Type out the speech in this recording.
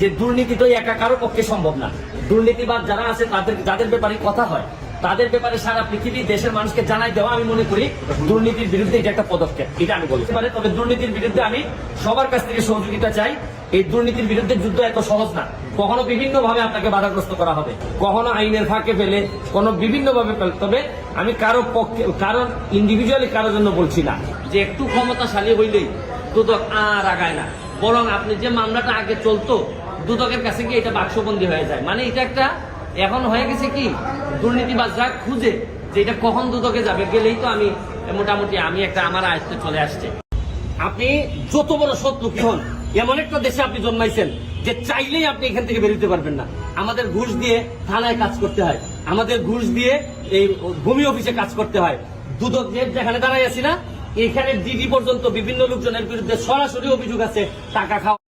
যে দুর্নীতি তো একা কারও পক্ষে সম্ভব না। দুর্নীতিবাদ যারা আছে, তাদের, যাদের ব্যাপারে কথা হয়, তাদের ব্যাপারে সারা পৃথিবী দেশের মানুষকে জানাই দেওয়া আমি মনে করি দুর্নীতির বিরুদ্ধে এটা একটা পদক্ষেপ। এটা আমি বলতে পারি, তবে দুর্নীতির বিরুদ্ধে আমি সবার কাছ থেকে সহযোগিতা চাই। এই দুর্নীতির বিরুদ্ধে যুদ্ধ এত সহজ না। কখনো বিভিন্ন ভাবে আপনাকে বাধাগ্রস্ত করা হবে, কখনো আইনের ফাঁকে ফেলে কোনো বিভিন্ন ভাবে তবে আমি কারও পক্ষে কারণ ইন্ডিভিজুয়ালি কারোর জন্য বলছি না। যে একটু ক্ষমতাশালী হইলেই দুদক আর আগায় না। বরং আপনি যে মামলাটা আগে চলতো দুদকের কাছে গিয়ে এটা বাক্সবন্দি হয়ে যায়। মানে এটা একটা, এখন হয়ে গেছে কি? দুর্নীতিবাজরা খুঁজে যে এটা কখন দুদকে যাবে। গেলেই তো আমি মোটামুটি, আমি একটা আমার আয়ত্তে চলে আসছে। আপনি যত বড় শত্রু কি হন, এমন একটা দেশে আপনি জন্মাইছেন যে চাইলেই আপনি এখান থেকে বেরোতে পারবেন না। আমাদের ঘুষ দিয়ে থানায় কাজ করতে হয়। আমাদের ঘুষ দিয়ে এই ভূমি অফিসে কাজ করতে হয়। দুদক যে যেখানে দাঁড়াই আছি না, এখানে ডিডি পর্যন্ত বিভিন্ন লোকজনের বিরুদ্ধে সরাসরি অভিযোগ আছে, টাকা খাওয়া